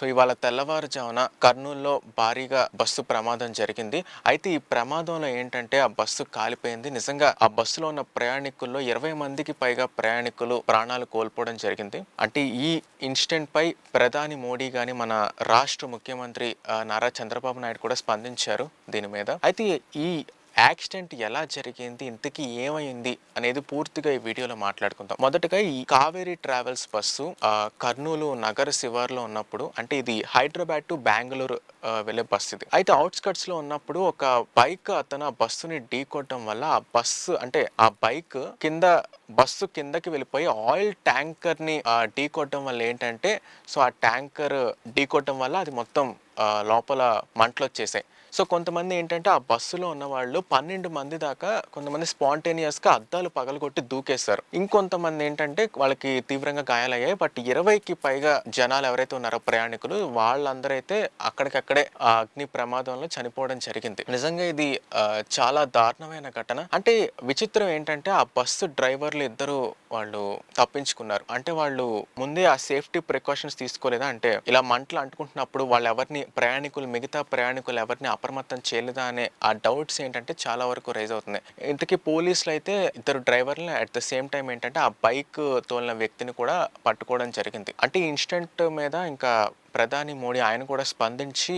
So ఇవాళ తెల్లవారుజామున కర్నూలులో భారీగా బస్సు ప్రమాదం జరిగింది. అయితే ఈ ప్రమాదంలో ఏంటంటే ఆ బస్సు కాలిపోయింది. నిజంగా ఆ బస్సులో ఉన్న ప్రయాణికుల్లో ఇరవై మందికి పైగా ప్రయాణికులు ప్రాణాలు కోల్పోవడం జరిగింది. అంటే ఈ ఇన్సిడెంట్ పై ప్రధాని మోడీ గాని మన రాష్ట్ర ముఖ్యమంత్రి నారా చంద్రబాబు నాయుడు కూడా స్పందించారు దీని మీద. అయితే ఈ యాక్సిడెంట్ ఎలా జరిగింది? ఇంతకీ ఏమైంది? అనేది పూర్తిగా ఈ వీడియోలో మాట్లాడుకుందాం. మొదటగా ఈ కావేరీ ట్రావెల్స్ బస్సు కర్నూలు నగర శివార్లో ఉన్నప్పుడు అంటే ఇది హైదరాబాద్ టు బెంగళూరు వెళ్ళే బస్సు ఇది. అయితే అవుట్స్కట్స్లో ఉన్నప్పుడు ఒక బైక్ అతను ఆ బస్సుని ఢీకొట్టడం వల్ల ఆ బస్సు అంటే ఆ బైక్ కింద బస్సు కిందకి వెళ్ళిపోయి ఆయిల్ ట్యాంకర్ని ఢీ కొట్టడం వల్ల ఏంటంటే సో ఆ ట్యాంకర్ ఢీ కొట్టడం వల్ల అది మొత్తం లోపల మంటలు వచ్చేసాయి. సో కొంతమంది ఏంటంటే ఆ బస్సులో ఉన్న వాళ్ళు పన్నెండు మంది దాకా కొంతమంది స్పాంటేనియస్గా అద్దాలు పగలగొట్టి దూకేస్తారు. ఇంకొంతమంది ఏంటంటే వాళ్ళకి తీవ్రంగా గాయాలయ్యాయి. బట్ ఇరవైకి పైగా జనాలు ఎవరైతే ఉన్నారో ప్రయాణికులు వాళ్ళందరూ అయితే అక్కడికక్కడే ఆ అగ్ని ప్రమాదంలో చనిపోవడం జరిగింది. నిజంగా ఇది చాలా దారుణమైన ఘటన. అంటే విచిత్రం ఏంటంటే ఆ బస్సు డ్రైవర్లు ఇద్దరు వాళ్ళు తప్పించుకున్నారు. అంటే వాళ్ళు ముందే ఆ సేఫ్టీ ప్రికాషన్స్ తీసుకోలేదా? అంటే ఇలా మంటలు అంటుకుంటున్నప్పుడు వాళ్ళు ఎవరిని ప్రయాణికులు మిగతా ప్రయాణికులు ఎవరిని అప్రమత్తం చేయలేదా అనే ఆ డౌట్స్ ఏంటంటే చాలా వరకు రైజ్ అవుతున్నాయి. ఇంతకీ పోలీసులు అయితే ఇద్దరు డ్రైవర్లు అట్ ద సేమ్ టైం ఏంటంటే ఆ బైక్ తోలిన వ్యక్తిని కూడా పట్టుకోవడం జరిగింది. అంటే ఈ ఇన్సిడెంట్ మీద ఇంకా ప్రధాని మోడీ ఆయన కూడా స్పందించి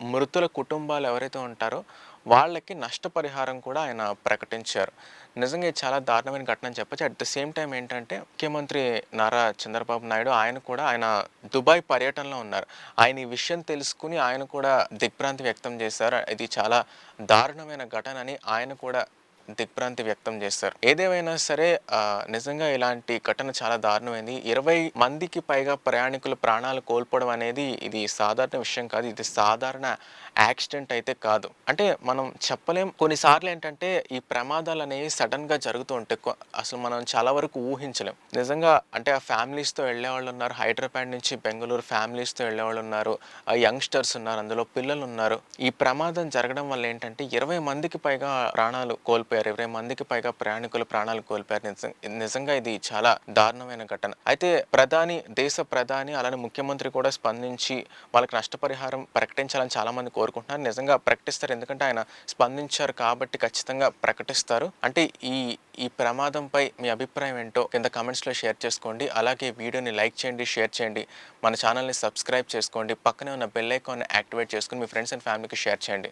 మృతుల కుటుంబాలు ఎవరైతే ఉంటారో వాళ్ళకి నష్టపరిహారం కూడా ఆయన ప్రకటించారు. నిజంగా ఇది చాలా దారుణమైన ఘటన అని చెప్పచ్చు. అట్ ద సేమ్ టైం ఏంటంటే ముఖ్యమంత్రి నారా చంద్రబాబు నాయుడు ఆయన కూడా ఆయన దుబాయ్ పర్యటనలో ఉన్నారు. ఆయన ఈ విషయం తెలుసుకుని ఆయన కూడా దిగ్భ్రాంతి వ్యక్తం చేశారు. ఇది చాలా దారుణమైన ఘటన అని ఆయన కూడా దిగ్భ్రాంతి వ్యక్తం చేస్తారు. ఏదేమైనా సరే నిజంగా ఇలాంటి ఘటన చాలా దారుణమైంది. ఇరవై మందికి పైగా ప్రయాణికులు ప్రాణాలు కోల్పోవడం అనేది ఇది సాధారణ విషయం కాదు. ఇది సాధారణ యాక్సిడెంట్ అయితే కాదు. అంటే మనం చెప్పలేం. కొన్నిసార్లు ఏంటంటే ఈ ప్రమాదాలు అనేవి సడన్గా జరుగుతూ ఉంటాయి అసలు మనం చాలా వరకు ఊహించలేం. నిజంగా అంటే ఆ ఫ్యామిలీస్తో వెళ్ళే వాళ్ళు ఉన్నారు. హైదరాబాద్ నుంచి బెంగళూరు ఫ్యామిలీస్తో వెళ్ళే వాళ్ళు ఉన్నారు. ఆ యంగ్స్టర్స్ ఉన్నారు. అందులో పిల్లలు ఉన్నారు. ఈ ప్రమాదం జరగడం వల్ల ఏంటంటే ఇరవై మందికి పైగా ప్రాణాలు కోల్పోయారు. ఇరవై మందికి పైగా ప్రయాణికులు ప్రాణాలు కోల్పోయారు. నిజంగా ఇది చాలా దారుణమైన ఘటన. అయితే ప్రధాని దేశ ప్రధాని అలానే ముఖ్యమంత్రి కూడా స్పందించి వాళ్ళకి నష్టపరిహారం ప్రకటించాలని చాలా మంది కోరుకుంటున్నారు. నిజంగా ప్రకటిస్తారు. ఎందుకంటే ఆయన స్పందించారు కాబట్టి ఖచ్చితంగా ప్రకటిస్తారు. అంటే ఈ ఈ ప్రమాదంపై మీ అభిప్రాయం ఏంటో కింద కమెంట్స్లో షేర్ చేసుకోండి. అలాగే వీడియోని లైక్ చేయండి షేర్ చేయండి. మన ఛానల్ని సబ్స్క్రైబ్ చేసుకోండి. పక్కనే ఉన్న బెల్ ఐకాన్ని యాక్టివేట్ చేసుకుని మీ ఫ్రెండ్స్ అండ్ ఫ్యామిలీకి షేర్ చేయండి.